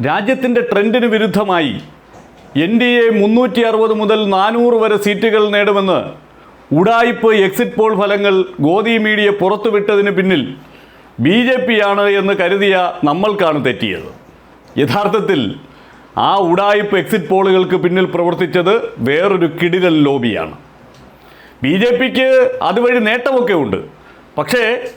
രാജ്യത്തിന്റെ ട്രെൻഡിന് വിരുദ്ധമായി N D A മുന്നൂറ്റി അറുപത് മുതൽ നാനൂറ് വരെ സീറ്റുകൾ നേടുമെന്ന് ഉടായിപ്പ് എക്സിറ്റ് പോൾ ഫലങ്ങൾ ഗോദി മീഡിയ പുറത്തുവിട്ടതിന് പിന്നിൽ ബി ജെ പി ആണ് എന്ന് കരുതിയ നമ്മൾക്കാണ് തെറ്റിയത്. യഥാർത്ഥത്തിൽ ആ ഉടായിപ്പ് എക്സിറ്റ് പോളുകൾക്ക് പിന്നിൽ പ്രവർത്തിച്ചത് വേറൊരു കിടിലൻ ലോബിയാണ്. ബി ജെ പിക്ക് അതുവഴി നേട്ടമൊക്കെ ഉണ്ട്. പക്ഷേ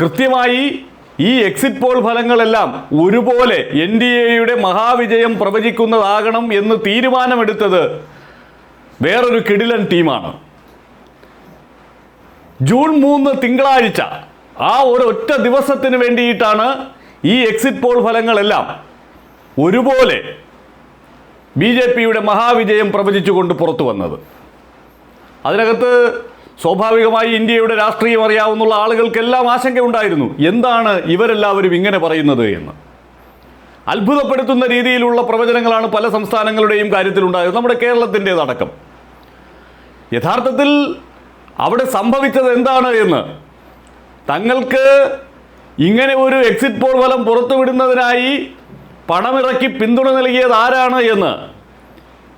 കൃത്യമായി ഈ എക്സിറ്റ് പോൾ ഫലങ്ങളെല്ലാം ഒരുപോലെ എൻ ഡി എയുടെ മഹാവിജയം പ്രവചിക്കുന്നതാകണം എന്ന് തീരുമാനമെടുത്തത് വേറൊരു കിടിലൻ ടീമാണ്. ജൂൺ മൂന്ന് തിങ്കളാഴ്ച ആ ഒരു ഒറ്റ ദിവസത്തിന് വേണ്ടിയിട്ടാണ് ഈ എക്സിറ്റ് പോൾ ഫലങ്ങളെല്ലാം ഒരുപോലെ ബി ജെ പിയുടെ മഹാവിജയം പ്രവചിച്ചുകൊണ്ട് പുറത്തു വന്നത് അതിനകത്ത് സ്വാഭാവികമായി ഇന്ത്യയുടെ രാഷ്ട്രീയം അറിയാവുന്ന ആളുകൾക്കെല്ലാം ആശങ്കയുണ്ടായിരുന്നു. എന്താണ് ഇവരെല്ലാവരും ഇങ്ങനെ പറയുന്നത് എന്ന്? അത്ഭുതപ്പെടുത്തുന്ന രീതിയിലുള്ള പ്രവചനങ്ങളാണ് പല സംസ്ഥാനങ്ങളുടെയും കാര്യത്തിലുണ്ടായത്. നമ്മുടെ കേരളത്തിന്റെതടക്കം. യഥാർത്ഥത്തിൽ അവിടെ സംഭവിച്ചത് എന്താണ് എന്ന്? തങ്ങൾക്ക് ഇങ്ങനെ ഒരു എക്സിറ്റ് പോൾ ഫലം പുറത്തുവിടുന്നതിനായി പണമിറക്കി പിന്തുണ നൽകിയത് ആരാണ് എന്ന്?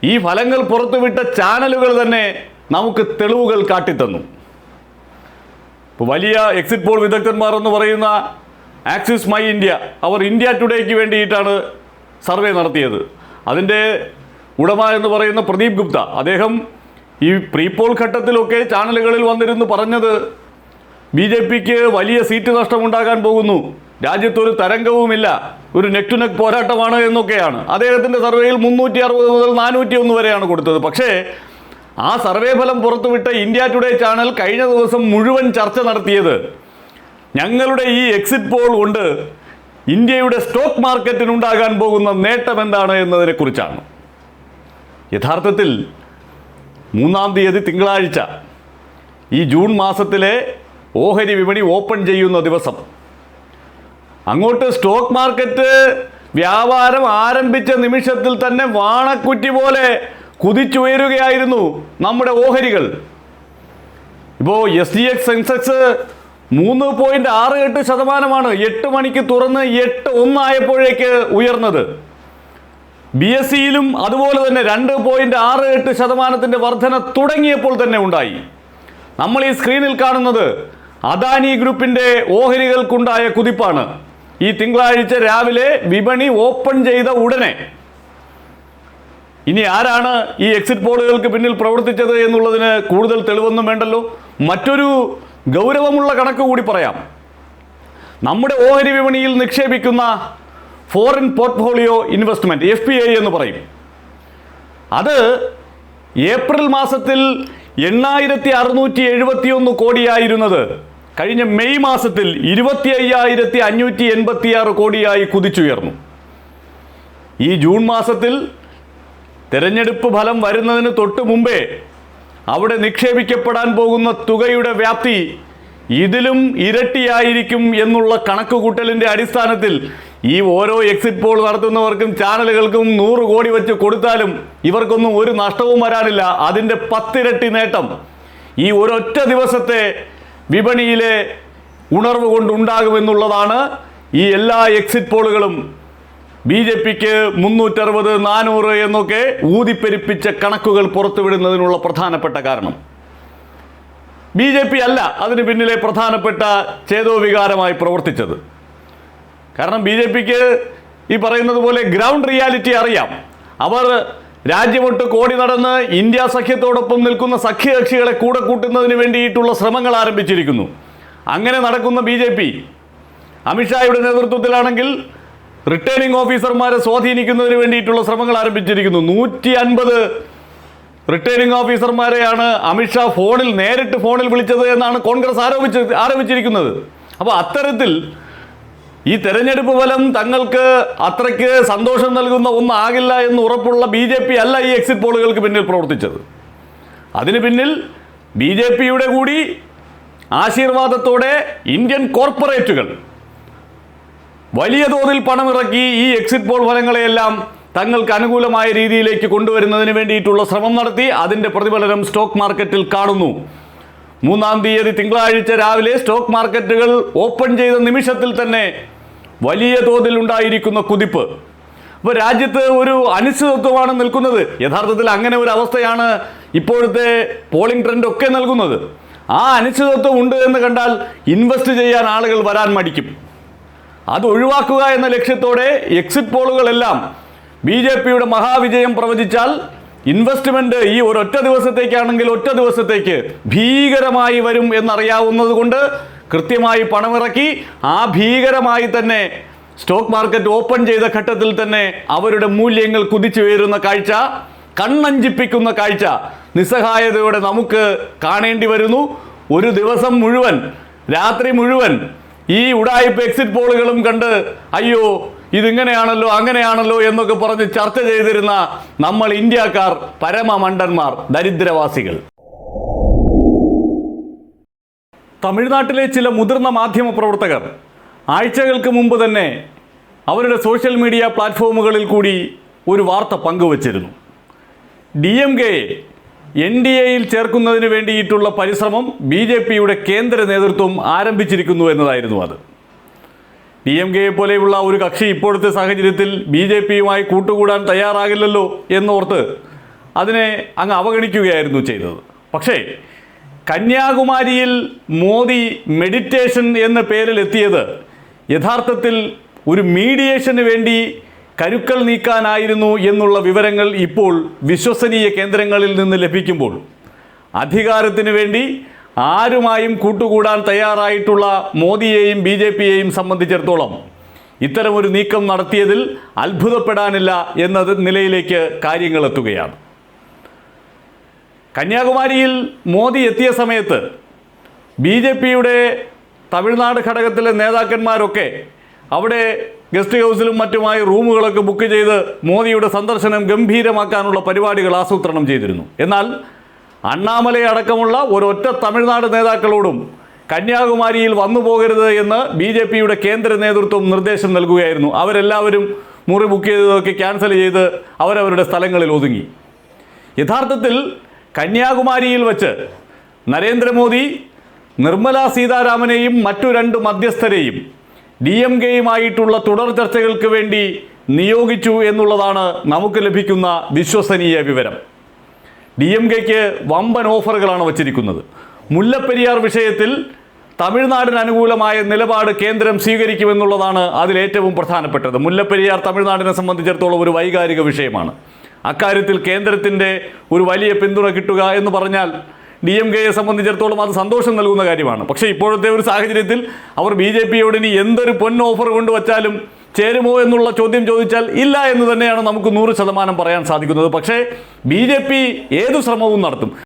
ഈ ഫലങ്ങൾ പുറത്തുവിട്ട ചാനലുകൾ തന്നെ നമുക്ക് തെളിവുകൾ കാട്ടിത്തന്നു. ഇപ്പോൾ വലിയ എക്സിറ്റ് പോൾ വിദഗ്ധന്മാർ എന്ന് പറയുന്ന ആക്സിസ് മൈ ഇന്ത്യ അവർ ഇന്ത്യ ടുഡേക്ക് വേണ്ടിയിട്ടാണ് സർവേ നടത്തിയത്. അതിന്റെ ഉടമ എന്ന് പറയുന്ന പ്രദീപ് ഗുപ്ത അദ്ദേഹം ഈ പ്രീപോൾ ഘട്ടത്തിലൊക്കെ ചാനലുകളിൽ വന്നിരുന്ന് പറഞ്ഞത് ബി ജെ പിക്ക് വലിയ സീറ്റ് നഷ്ടമുണ്ടാകാൻ പോകുന്നു. രാജ്യത്തൊരു തരംഗവുമില്ല. ഒരു നെക്ക് ടു നെക്ക് പോരാട്ടമാണ് എന്നൊക്കെയാണ്. അദ്ദേഹത്തിന്റെ സർവേയിൽ മുന്നൂറ്റി അറുപത് മുതൽ നാനൂറ്റി ഒന്ന് വരെയാണ് കൊടുത്തത്. പക്ഷേ ആ സർവേ ഫലം പുറത്തുവിട്ട ഇന്ത്യ ടുഡേ ചാനൽ കഴിഞ്ഞ ദിവസം മുഴുവൻ ചർച്ച നടത്തിയത് ഞങ്ങളുടെ ഈ എക്സിറ്റ് പോൾ കൊണ്ട് ഇന്ത്യയുടെ സ്റ്റോക്ക് മാർക്കറ്റിനുണ്ടാകാൻ പോകുന്ന നേട്ടം എന്താണ് എന്നതിനെക്കുറിച്ചാണ്. യഥാർത്ഥത്തിൽ മൂന്നാം തീയതി തിങ്കളാഴ്ച ഈ ജൂൺ മാസത്തിലെ ഓഹരി വിപണി ഓപ്പൺ ചെയ്യുന്ന ദിവസം. അങ്ങോട്ട് സ്റ്റോക്ക് മാർക്കറ്റ് വ്യാപാരം ആരംഭിച്ച നിമിഷത്തിൽ തന്നെ വാണക്കുറ്റി പോലെ കുതിച്ചുയരുകയായിരുന്നു നമ്മുടെ ഓഹരികൾ. ഇപ്പോൾ എസ് ഡി എക്സ് സെൻസെക്സ് മൂന്ന് പോയിന്റ് ആറ് എട്ട് ശതമാനമാണ് എട്ട് മണിക്ക് തുറന്ന് എട്ട് ഒന്നായപ്പോഴേക്ക് ഉയർന്നത്. ബി എസ് സിയിലും അതുപോലെ തന്നെ രണ്ട് പോയിന്റ് ആറ് എട്ട് ശതമാനത്തിന്റെ വർധന തുടങ്ങിയപ്പോൾ തന്നെ ഉണ്ടായി. നമ്മൾ ഈ സ്ക്രീനിൽ കാണുന്നത് അദാനി ഗ്രൂപ്പിന്റെ ഓഹരികൾക്കുണ്ടായ കുതിപ്പാണ്. ഈ തിങ്കളാഴ്ച രാവിലെ വിപണി ഓപ്പൺ ചെയ്ത ഉടനെ ഇനി ആരാണ് ഈ എക്സിറ്റ് പോളുകൾക്ക് പിന്നിൽ പ്രവർത്തിച്ചത് എന്നുള്ളതിന് കൂടുതൽ തെളിവൊന്നും വേണ്ടല്ലോ? മറ്റൊരു ഗൗരവമുള്ള കണക്ക് കൂടി പറയാം. നമ്മുടെ ഓഹരി വിപണിയിൽ നിക്ഷേപിക്കുന്ന foreign portfolio investment F P I എന്ന് പറയും. അത് ഏപ്രിൽ മാസത്തിൽ എണ്ണായിരത്തി അറുന്നൂറ്റി എഴുപത്തിയൊന്ന് കോടിയായിരുന്നത്. കഴിഞ്ഞ മെയ് മാസത്തിൽ ഇരുപത്തി അയ്യായിരത്തി അഞ്ഞൂറ്റി എൺപത്തിയാറ് കോടിയായി കുതിച്ചുയർന്നു. ഈ ജൂൺ മാസത്തിൽ തെരഞ്ഞെടുപ്പ് ഫലം വരുന്നതിന് തൊട്ട് മുമ്പേ അവിടെ നിക്ഷേപിക്കപ്പെടാൻ പോകുന്ന തുകയുടെ വ്യാപ്തി ഇതിലും ഇരട്ടിയായിരിക്കും എന്നുള്ള കണക്കുകൂട്ടലിന്റെ അടിസ്ഥാനത്തിൽ ഈ ഓരോ എക്സിറ്റ് പോൾ നടത്തുന്നവർക്കും ചാനലുകൾക്കും നൂറ് കോടി വെച്ച് കൊടുത്താലും ഇവർക്കൊന്നും ഒരു നഷ്ടവും വരാനില്ല. അതിന്റെ പത്തിരട്ടി നേട്ടം ഈ ഒരൊറ്റ ദിവസത്തെ വിപണിയിലെ ഉണർവ് കൊണ്ടുണ്ടാകുമെന്നുള്ളതാണ് ഈ എല്ലാ എക്സിറ്റ് പോളുകളും ബി ജെ പിക്ക് മുന്നൂറ്ററുപത് നാനൂറ് എന്നൊക്കെ ഊതിപ്പെരിപ്പിച്ച കണക്കുകൾ പുറത്തുവിടുന്നതിനുള്ള പ്രധാനപ്പെട്ട കാരണം. ബി ജെ പി അല്ല അതിന് പിന്നിലെ പ്രധാനപ്പെട്ട ചേതോവികാരമായി പ്രവർത്തിച്ചത്. കാരണം ബി ജെ പിക്ക് ഈ പറയുന്നത് പോലെ ഗ്രൗണ്ട് റിയാലിറ്റി അറിയാം. അവർ രാജ്യമൊട്ട് കോടി നടന്ന് ഇന്ത്യ സഖ്യത്തോടൊപ്പം നിൽക്കുന്ന സഖ്യകക്ഷികളെ കൂടെ കൂട്ടുന്നതിന് വേണ്ടിയിട്ടുള്ള ശ്രമങ്ങൾ ആരംഭിച്ചിരിക്കുന്നു. അങ്ങനെ നടക്കുന്ന ബി ജെ പി അമിത്ഷായുടെ നേതൃത്വത്തിലാണെങ്കിൽ റിട്ടേണിംഗ് ഓഫീസർമാരെ സ്വാധീനിക്കുന്നതിന് വേണ്ടിയിട്ടുള്ള ശ്രമങ്ങൾ ആരംഭിച്ചിരിക്കുന്നു. നൂറ്റി അൻപത് റിട്ടേണിംഗ് ഓഫീസർമാരെയാണ് അമിത്ഷാ ഫോണിൽ നേരിട്ട് ഫോണിൽ വിളിച്ചത് എന്നാണ് കോൺഗ്രസ് ആരോപിച്ച് ആരോപിച്ചിരിക്കുന്നത്. അപ്പോൾ അത്തരത്തിൽ ഈ തെരഞ്ഞെടുപ്പ് ഫലം തങ്ങൾക്ക് അത്രയ്ക്ക് സന്തോഷം നൽകുന്ന ഒന്നാകില്ല എന്ന് ഉറപ്പുള്ള ബി ജെ പി അല്ല ഈ എക്സിറ്റ് പോളുകൾക്ക് പിന്നിൽ പ്രവർത്തിച്ചത്. അതിന് പിന്നിൽ ബി ജെ പിയുടെ കൂടി ആശീർവാദത്തോടെ ഇന്ത്യൻ കോർപ്പറേറ്റുകൾ വലിയ തോതിൽ പണമിറക്കി ഈ എക്സിറ്റ് പോൾ ഫലങ്ങളെയെല്ലാം തങ്ങൾക്ക് അനുകൂലമായ രീതിയിലേക്ക് കൊണ്ടുവരുന്നതിന് വേണ്ടിയിട്ടുള്ള ശ്രമം നടത്തി അതിന്റെ പ്രതിഫലനം സ്റ്റോക്ക് മാർക്കറ്റിൽ കാണുന്നു. മൂന്നാം തീയതി തിങ്കളാഴ്ച രാവിലെ സ്റ്റോക്ക് മാർക്കറ്റുകൾ ഓപ്പൺ ചെയ്ത നിമിഷത്തിൽ തന്നെ വലിയ തോതിൽ ഉണ്ടായിരിക്കുന്ന കുതിപ്പ്. ഇപ്പോൾ രാജ്യത്ത് ഒരു അനിശ്ചിതത്വമാണ് നിൽക്കുന്നത്. യഥാർത്ഥത്തിൽ അങ്ങനെ ഒരു അവസ്ഥയാണ് ഇപ്പോഴത്തെ പോളിംഗ് ട്രെൻഡ് ഒക്കെ നൽകുന്നത്. ആ അനിശ്ചിതത്വം ഉണ്ട് എന്ന് കണ്ടാൽ ഇൻവെസ്റ്റ് ചെയ്യാൻ ആളുകൾ വരാൻ മടിക്കും. അത് ഒഴിവാക്കുക എന്ന ലക്ഷ്യത്തോടെ എക്സിറ്റ് പോളുകളെല്ലാം ബി ജെ പിയുടെ മഹാവിജയം പ്രവചിച്ചാൽ ഇൻവെസ്റ്റ്മെന്റ് ഈ ഒരൊറ്റ ദിവസത്തേക്കാണെങ്കിൽ ഒറ്റ ദിവസത്തേക്ക് ഭീകരമായി വരും എന്നറിയാവുന്നത് കൊണ്ട് കൃത്യമായി പണമിറക്കി ആ ഭീകരമായി തന്നെ സ്റ്റോക്ക് മാർക്കറ്റ് ഓപ്പൺ ചെയ്ത ഘട്ടത്തിൽ തന്നെ അവരുടെ മൂല്യങ്ങൾ കുതിച്ചു കുതിച്ചുയരുന്ന കാഴ്ച കണ്ണഞ്ചിപ്പിക്കുന്ന കാഴ്ച നിസ്സഹായതയോടെ നമുക്ക് കാണേണ്ടി വരുന്നു. ഒരു ദിവസം മുഴുവൻ രാത്രി മുഴുവൻ ഈ ഉടായ്പ എക്സിറ്റ് പോളുകളും കണ്ട് അയ്യോ ഇതിങ്ങനെയാണല്ലോ അങ്ങനെയാണല്ലോ എന്നൊക്കെ പറഞ്ഞ് ചർച്ച ചെയ്തിരുന്ന നമ്മൾ ഇന്ത്യക്കാർ പരമമണ്ടന്മാർ ദരിദ്രവാസികൾ. തമിഴ്നാട്ടിലെ ചില മുതിർന്ന മാധ്യമ പ്രവർത്തകർ ആഴ്ചകൾക്ക് മുമ്പ് തന്നെ അവരുടെ സോഷ്യൽ മീഡിയ പ്ലാറ്റ്ഫോമുകളിൽ കൂടി ഒരു വാർത്ത പങ്കുവച്ചിരുന്നു. ഡി എം കെയെ എൻ ഡി എയിൽ ചേർക്കുന്നതിന് വേണ്ടിയിട്ടുള്ള പരിശ്രമം ബി ജെ പിയുടെ കേന്ദ്ര നേതൃത്വം ആരംഭിച്ചിരിക്കുന്നു എന്നതായിരുന്നു അത്. ഡി എം കെയെ പോലെയുള്ള ഒരു കക്ഷി ഇപ്പോഴത്തെ സാഹചര്യത്തിൽ ബി ജെ പിയുമായി കൂട്ടുകൂടാൻ തയ്യാറാകില്ലല്ലോ എന്നോർത്ത് അതിനെ അങ്ങ് അവഗണിക്കുകയായിരുന്നു ചെയ്തത്. പക്ഷേ കന്യാകുമാരിയിൽ മോദി മെഡിറ്റേഷൻ എന്ന പേരിൽ എത്തിയത് യഥാർത്ഥത്തിൽ ഒരു മീഡിയേഷന് വേണ്ടി കരുക്കൾ നീക്കാനായിരുന്നു എന്നുള്ള വിവരങ്ങൾ ഇപ്പോൾ വിശ്വസനീയ കേന്ദ്രങ്ങളിൽ നിന്ന് ലഭിക്കുമ്പോൾ അധികാരത്തിന് വേണ്ടി ആരുമായും കൂട്ടുകൂടാൻ തയ്യാറായിട്ടുള്ള മോദിയെയും ബി ജെ പിയെയും സംബന്ധിച്ചിടത്തോളം ഇത്തരമൊരു നീക്കം നടത്തിയതിൽ അത്ഭുതപ്പെടാനില്ല എന്നത് നിലയിലേക്ക് കാര്യങ്ങൾ എത്തുകയാണ്. കന്യാകുമാരിയിൽ മോദി എത്തിയ സമയത്ത് ബി ജെ പിയുടെ തമിഴ്നാട് ഘടകത്തിലെ നേതാക്കന്മാരൊക്കെ അവിടെ ഗസ്റ്റ് ഹൗസിലും മറ്റുമായി റൂമുകളൊക്കെ ബുക്ക് ചെയ്ത് മോദിയുടെ സന്ദർശനം ഗംഭീരമാക്കാനുള്ള പരിപാടികൾ ആസൂത്രണം ചെയ്തിരുന്നു. എന്നാൽ അണ്ണാമലൈ അടക്കമുള്ള ഒരൊറ്റ തമിഴ്നാട് നേതാക്കളോടും കന്യാകുമാരിയിൽ വന്നു പോകരുത് എന്ന് ബി ജെ പിയുടെ കേന്ദ്ര നേതൃത്വം നിർദ്ദേശം നൽകുകയായിരുന്നു. അവരെല്ലാവരും മുറി ബുക്ക് ചെയ്തതൊക്കെ ക്യാൻസൽ ചെയ്ത് അവരവരുടെ സ്ഥലങ്ങളിൽ ഒതുങ്ങി. യഥാർത്ഥത്തിൽ കന്യാകുമാരിയിൽ വച്ച് നരേന്ദ്രമോദി നിർമ്മലാ സീതാരാമനെയും മറ്റു രണ്ട് മധ്യസ്ഥരെയും ഡി എം കെയുമായിട്ടുള്ള തുടർ ചർച്ചകൾക്ക് വേണ്ടി നിയോഗിച്ചു എന്നുള്ളതാണ് നമുക്ക് ലഭിക്കുന്ന വിശ്വസനീയ വിവരം. ഡി എം കെക്ക് വമ്പൻ ഓഫറുകളാണ് വച്ചിരിക്കുന്നത്. മുല്ലപ്പെരിയാർ വിഷയത്തിൽ തമിഴ്നാടിന് അനുകൂലമായ നിലപാട് കേന്ദ്രം സ്വീകരിക്കുമെന്നുള്ളതാണ് അതിലേറ്റവും പ്രധാനപ്പെട്ടത്. മുല്ലപ്പെരിയാർ തമിഴ്നാടിനെ സംബന്ധിച്ചിടത്തോളം ഒരു വൈകാരിക വിഷയമാണ്. അക്കാര്യത്തിൽ കേന്ദ്രത്തിന്റെ ഒരു വലിയ പിന്തുണ കിട്ടുക എന്ന് പറഞ്ഞാൽ ഡി എം കെയെ സംബന്ധിച്ചിടത്തോളം അത് സന്തോഷം നൽകുന്ന കാര്യമാണ്. പക്ഷേ ഇപ്പോഴത്തെ ഒരു സാഹചര്യത്തിൽ അവർ ബി ജെ പിയോട് ഇനി എന്തൊരു പൊൻ ഓഫർ കൊണ്ടുവച്ചാലും ചേരുമോ എന്നുള്ള ചോദ്യം ചോദിച്ചാൽ ഇല്ല എന്ന് തന്നെയാണ് നമുക്ക് നൂറ് ശതമാനം പറയാൻ സാധിക്കുന്നത്. പക്ഷേ ബി ഏതു ശ്രമവും നടത്തും.